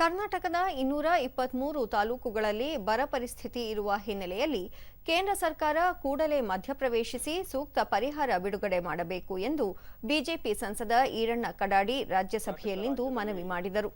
ಕರ್ನಾಟಕದ ಇನ್ನೂರ ಇಪ್ಪತ್ಮೂರು ತಾಲೂಕುಗಳಲ್ಲಿ ಬರ ಪರಿಸ್ಥಿತಿ ಇರುವ ಹಿನ್ನೆಲೆಯಲ್ಲಿ ಕೇಂದ್ರ ಸರ್ಕಾರ ಕೂಡಲೇ ಮಧ್ಯಪ್ರವೇಶಿಸಿ ಸೂಕ್ತ ಪರಿಹಾರ ಬಿಡುಗಡೆ ಮಾಡಬೇಕು ಎಂದು ಬಿಜೆಪಿ ಸಂಸದ ಈರಣ್ಣ ಕಡಾಡಿ ರಾಜ್ಯಸಭೆಯಲ್ಲಿಂದು ಮನವಿ ಮಾಡಿದರು.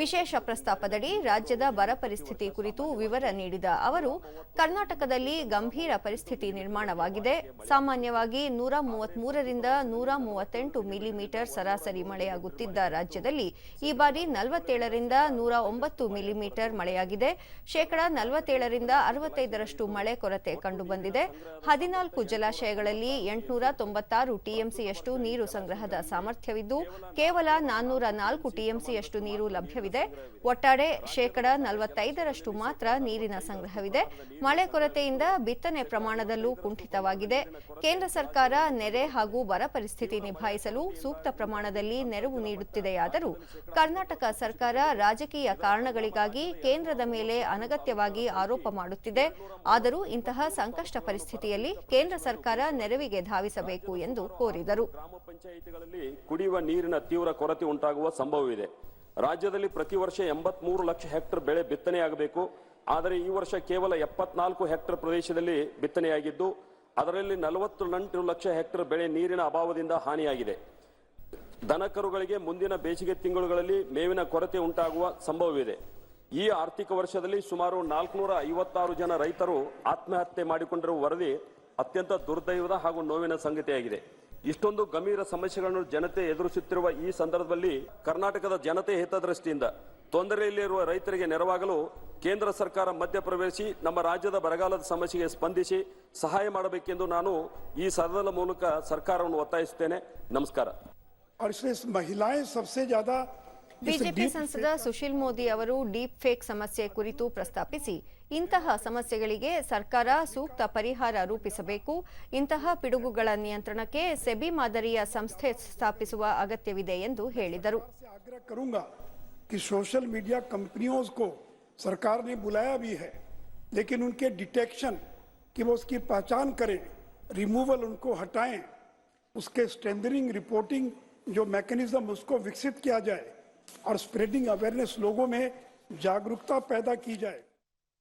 ವಿಶೇಷ ಪ್ರಸ್ತಾಪದಡಿ ರಾಜ್ಯದ ಬರ ಪರಿಸ್ಥಿತಿ ಕುರಿತು ವಿವರ ನೀಡಿದ ಅವರು, ಕರ್ನಾಟಕದಲ್ಲಿ ಗಂಭೀರ ಪರಿಸ್ಥಿತಿ ನಿರ್ಮಾಣವಾಗಿದೆ. ಸಾಮಾನ್ಯವಾಗಿ ನೂರ ಮೂವತ್ಮೂರರಿಂದ ನೂರ ಮೂವತ್ತೆಂಟು ಮಿಲಿಮೀಟರ್ ಸರಾಸರಿ ಮಳೆಯಾಗುತ್ತಿದ್ದ ರಾಜ್ಯದಲ್ಲಿ ಈ ಬಾರಿ ನಲವತ್ತೇಳರಿಂದ ನೂರ ಒಂಬತ್ತು ಮಿಲಿಮೀಟರ್ ಮಳೆಯಾಗಿದೆ. ಶೇಕಡಾ ನಲವತ್ತೇಳರಿಂದ ಅರವತ್ತೈದರಷ್ಟು ಮಳೆ ಕೊರತೆ ಕಂಡುಬಂದಿದೆ. ಹದಿನಾಲ್ಕು ಜಲಾಶಯಗಳಲ್ಲಿ ಎಂಟುನೂರ ತೊಂಬತ್ತಾರು ಟಿಎಂಸಿಯಷ್ಟು ನೀರು ಸಂಗ್ರಹದ ಸಾಮರ್ಥ್ಯವಿದ್ದು, ಕೇವಲ ನಾನ್ನೂರ ನಾಲ್ಕು ಟಿಎಂಸಿಯಷ್ಟು ನೀರು ಲಭ್ಯವಿದೆ. ಒಟ್ಟಾರೆ ಶೇಕಡ ನಲವತ್ತೈದರಷ್ಟು ಮಾತ್ರ ನೀರಿನ ಸಂಗ್ರಹವಿದೆ. ಮಳೆ ಕೊರತೆಯಿಂದ ಬಿತ್ತನೆ ಪ್ರಮಾಣದಲ್ಲೂ ಕುಂಠಿತವಾಗಿದೆ. ಕೇಂದ್ರ ಸರ್ಕಾರ ನೆರೆ ಹಾಗೂ ಬರ ಪರಿಸ್ಥಿತಿ ನಿಭಾಯಿಸಲು ಸೂಕ್ತ ಪ್ರಮಾಣದಲ್ಲಿ ನೆರವು ನೀಡುತ್ತಿದೆಯಾದರೂ ಕರ್ನಾಟಕ ಸರ್ಕಾರ ರಾಜಕೀಯ ಕಾರಣಗಳಿಗಾಗಿ ಕೇಂದ್ರದ ಮೇಲೆ ಅನಗತ್ಯವಾಗಿ ಆರೋಪ ಮಾಡುತ್ತಿದೆ. ಆದರೂ ಇಂತಹ ಸಂಕಷ್ಟ ಪರಿಸ್ಥಿತಿಯಲ್ಲಿ ಕೇಂದ್ರ ಸರ್ಕಾರ ನೆರವಿಗೆ ಧಾವಿಸಬೇಕು ಎಂದು ಕೋರಿದರು. ಗ್ರಾಮ ಪಂಚಾಯಿತಿಗಳಲ್ಲಿ ಕುಡಿಯುವ ನೀರಿನ ತೀವ್ರ ಕೊರತೆ ಉಂಟಾಗುವ ಸಂಭವವಿದೆ. ರಾಜ್ಯದಲ್ಲಿ ಪ್ರತಿ ವರ್ಷ ಎಂಬತ್ಮೂರು ಲಕ್ಷ ಹೆಕ್ಟರ್ ಬೆಳೆ ಬಿತ್ತನೆಯಾಗಬೇಕು. ಆದರೆ ಈ ವರ್ಷ ಕೇವಲ ಎಪ್ಪತ್ನಾಲ್ಕು ಹೆಕ್ಟರ್ ಪ್ರದೇಶದಲ್ಲಿ ಬಿತ್ತನೆಯಾಗಿದ್ದು, ಅದರಲ್ಲಿ ನಲವತ್ತು ಲಕ್ಷ ಹೆಕ್ಟರ್ ಬೆಳೆ ನೀರಿನ ಅಭಾವದಿಂದ ಹಾನಿಯಾಗಿದೆ. ದನಕರುಗಳಿಗೆ ಮುಂದಿನ ಬೇಸಿಗೆ ತಿಂಗಳುಗಳಲ್ಲಿ ಮೇವಿನ ಕೊರತೆ ಉಂಟಾಗುವ ಸಂಭವವಿದೆ. ಈ ಆರ್ಥಿಕ ವರ್ಷದಲ್ಲಿ ಸುಮಾರು ನಾಲ್ಕುನೂರ ಐವತ್ತಾರು ಜನ ರೈತರು ಆತ್ಮಹತ್ಯೆ ಮಾಡಿಕೊಂಡಿರುವ ವರದಿ ಅತ್ಯಂತ ದುರ್ದೈವದ ಹಾಗೂ ನೋವಿನ ಸಂಗತಿಯಾಗಿದೆ. ಇಷ್ಟೊಂದು ಗಂಭೀರ ಸಮಸ್ಯೆಗಳನ್ನು ಜನತೆ ಎದುರಿಸುತ್ತಿರುವ ಈ ಸಂದರ್ಭದಲ್ಲಿ ಕರ್ನಾಟಕದ ಜನತೆ ಹಿತದೃಷ್ಟಿಯಿಂದ ತೊಂದರೆಯಲ್ಲಿರುವ ರೈತರಿಗೆ ನೆರವಾಗಲು ಕೇಂದ್ರ ಸರ್ಕಾರ ಮಧ್ಯಪ್ರವೇಶಿ ನಮ್ಮ ರಾಜ್ಯದ ಬರಗಾಲದ ಸಮಸ್ಯೆಗೆ ಸ್ಪಂದಿಸಿ ಸಹಾಯ ಮಾಡಬೇಕೆಂದು ನಾನು ಈ ಸದನದ ಮೂಲಕ ಸರ್ಕಾರವನ್ನು ಒತ್ತಾಯಿಸುತ್ತೇನೆ ನಮಸ್ಕಾರ और इसलिए महिलाएं सबसे ज्यादा इस ಬಿಜೆಪಿ deep ಸಂಸದ ಸುಶೀಲ್ ಮೋದಿ ಅವರು ಡೀಪ್ ಫೇಕ್ ಸಮಸ್ಯೆ ಕುರಿತು ಪ್ರಸ್ತಾಪಿಸಿ ಇಂತಹ ಸಮಸ್ಯೆಗಳಿಗೆ ಸರ್ಕಾರ ಸೂಕ್ತ ಪರಿಹಾರ ರೂಪಿಸಬೇಕು ಇಂತಹ ಪಿಡುಗುಗಳ ನಿಯಂತ್ರಣಕ್ಕೆ ಸೆಬಿ ಮಾದರಿಯ ಸಂಸ್ಥೆ ಸ್ಥಾಪಿಸುವ ಅಗತ್ಯವಿದೆ ಎಂದು ಹೇಳಿದರು से आग्रह करूंगा कि सोशल मीडिया कंपनियों को सरकार ने बुलाया भी है लेकिन उनके डिटेक्शन कि वो उसकी पहचान करें रिमूवल उनको हटाएं उसके स्ट्रेंथनिंग रिपोर्टिंग जो मैकेनिज्म उसको विकसित किया जाए और स्प्रेडिंग अवेयरनेस लोगों में जागरूकता पैदा की जाए।